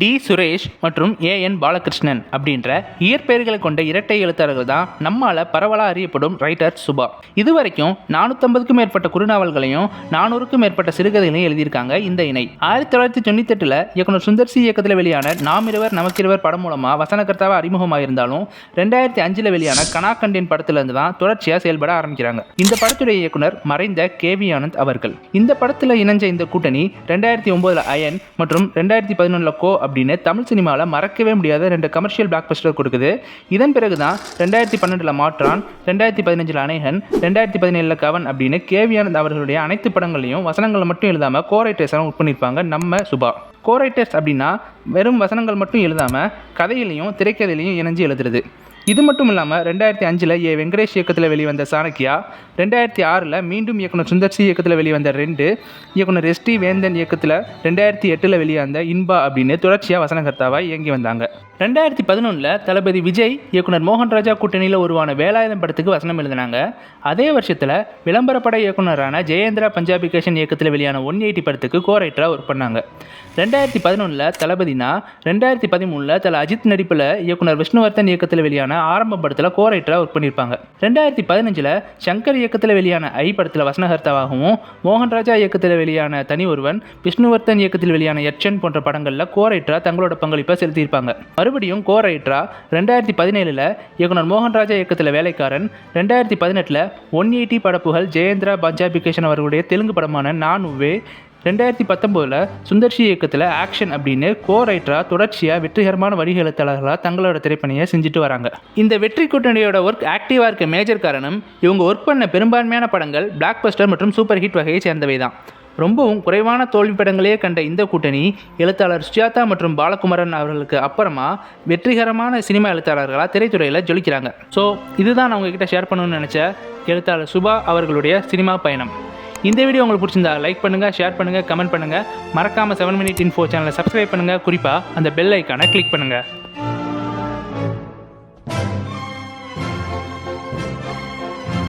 D Suresh மற்றும் ஏ என் பாலகிருஷ்ணன் அப்படின்ற இயற்பெயர்களை கொண்ட இரட்டை எழுத்தாளர்கள் தான் நம்மால் பரவலாக அறியப்படும் ரைட்டர் சுபா. இதுவரைக்கும் நானூற்றம்பதுக்கும் மேற்பட்ட குறுநாவல்களையும் நானூறுக்கும் மேற்பட்ட சிறுகதைகளையும் எழுதியிருக்காங்க இந்த இணை. ஆயிரத்தி தொள்ளாயிரத்தி தொண்ணூத்தெட்டில் இயக்குனர் சுந்தர்சி இயக்கத்தில் வெளியான நாம் இருவர் நமக்கிருவர் படம் மூலமாக வசனகர்த்தாவாக அறிமுகமாயிருந்தாலும் ரெண்டாயிரத்தி அஞ்சில் வெளியான கனாகண்டின் படத்திலிருந்து தான் தொடர்ச்சியாக செயல்பட ஆரம்பிக்கிறாங்க. இந்த படத்துடைய இயக்குனர் மறைந்த கே வி ஆனந்த் அவர்கள். இந்த படத்தில் இணைஞ்ச இந்த கூட்டணி ரெண்டாயிரத்தி ஒம்போதில் அயன் மற்றும் ரெண்டாயிரத்தி பதினொன்றில் கோ அப்படின்னு தமிழ் சினிமாவில் மறக்கவே முடியாத ரெண்டு கமர்ஷியல் பிளாக் பஸ்டர் கொடுக்குது. இதன் பிறகு தான் ரெண்டாயிரத்தி பன்னெண்டில் மாற்றான் ரெண்டாயிரத்தி பதினஞ்சில் அநேகன் ரெண்டாயிரத்தி பதினேழில் கவன் அப்படின்னு கேவியானந்த் அவர்களுடைய அனைத்து படங்களையும் வசனங்களை மட்டும் எழுதாமல் கோரைட்டர்ஸாக ஒர்க் பண்ணியிருப்பாங்க நம்ம சுபா. கோரைட்டர்ஸ் அப்படின்னா வெறும் வசனங்கள் மட்டும் எழுதாமல் கதையிலையும் திரைக்கதையிலையும் இணைஞ்சு எழுதுறது. இது மட்டும் இல்லாமல் ரெண்டாயிரத்தி அஞ்சில் ஏ வெங்கடேஷ் இயக்கத்தில் வெளிவந்த சாணக்கியா ரெண்டாயிரத்தி ஆறில் மீண்டும் இயக்குனர் சுந்தர்சி இயக்கத்தில் வெளிவந்த ரெண்டு இயக்குனர் எஸ்டி வேந்தன் இயக்கத்தில் ரெண்டாயிரத்தி எட்டில் வெளிவந்த இன்பா அப்படின்னு தொடர்ச்சியாக வசனகர்த்தாவாக இயங்கி வந்தாங்க. ரெண்டாயிரத்தி பதினொன்றில் தளபதி விஜய் இயக்குனர் மோகன் ராஜா கூட்டணியில் உருவான வேலாயுதம் படத்துக்கு வசனம் எழுதினாங்க. அதே வருஷத்தில் விளம்பரப்பட இயக்குனரான ஜெயேந்திரா பஞ்சாபிகேஷன் இயக்கத்தில் வெளியான ஒன் எயிட்டி படத்துக்கு கோரைட்டராக ஒர்க் பண்ணாங்க. ரெண்டாயிரத்தி பதினொன்றில் தளபதினா ரெண்டாயிரத்தி பதிமூணில் தல அஜித் நடிப்பில் இயக்குனர் விஷ்ணுவர்தன் இயக்கத்தில் வெளியான ஆரம்ப படத்தில் கோரைட்டராக ஒர்க் பண்ணியிருப்பாங்க ரெண்டாயிரத்தி பதினஞ்சில் சங்கர் இயக்கத்தில் வெளியான ஐ படத்தில் வசனகர்த்தாவாகவும் மோகன்ராஜா இயக்கத்தில் வெளியான தனி ஒருவன் விஷ்ணுவர்தன் இயக்கத்தில் வெளியான எச்சன் போன்ற படங்களில் கோரைட்ரா தங்களோட பங்களிப்பை செலுத்தியிருப்பாங்க. மறுபடியும் கோரைட்ரா ரெண்டாயிரத்தி பதினேழில் இயக்குனர் மோகன்ராஜா இயக்கத்தில் வேலைக்காரன் ரெண்டாயிரத்தி பதினெட்டில் ஒன் எயிட்டி படப்புகள் ஜெயேந்திரா பஞ்சாபிகேஷன் அவர்களுடைய தெலுங்கு படமான நான் உவே ரெண்டாயிரத்தி பத்தொம்போதில் சுந்தர்ஷி இயக்கத்தில் ஆக்ஷன் அப்படின்னு கோ ரைட்டராக தொடர்ச்சியாக வெற்றிகரமான வடிகெழுத்தாளர்களாக தங்களோட திரைப்பணியை செஞ்சுட்டு வராங்க. இந்த வெற்றி கூட்டணியோட ஒர்க் ஆக்டிவாக இருக்க மேஜர் காரணம் இவங்க ஒர்க் பண்ண பெரும்பான்மையான படங்கள் பிளாக் பஸ்டர் மற்றும் சூப்பர் ஹிட் வகையை சேர்ந்தவை தான் ரொம்பவும் குறைவான தோல்வி படங்களையே கண்ட இந்த கூட்டணி எழுத்தாளர் சுஜாதா மற்றும் பாலகுமாரன் அவர்களுக்கு அப்புறமா வெற்றிகரமான சினிமா எழுத்தாளர்களாக திரைத்துறையில் ஜொலிக்கிறாங்க. ஸோ இதுதான் நான் உங்ககிட்ட ஷேர் பண்ணணும்னு நினச்ச எழுத்தாளர் சுபா அவர்களுடைய சினிமா பயணம். இந்த வீடியோ உங்களுக்கு பிடிச்சிருந்தா லைக் பண்ணுங்கள் ஷேர் பண்ணுங்கள் கமெண்ட் பண்ணுங்கள் மறக்காமல் செவன் மினிட் இன்ஃபோ சேனலை சப்ஸ்கிரைப் பண்ணுங்கள் குறிப்பாக அந்த பெல் ஐக்கானை கிளிக் பண்ணுங்கள்